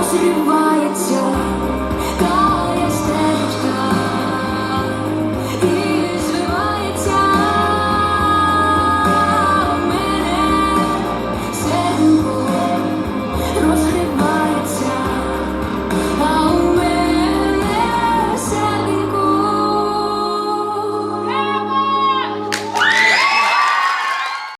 розривається.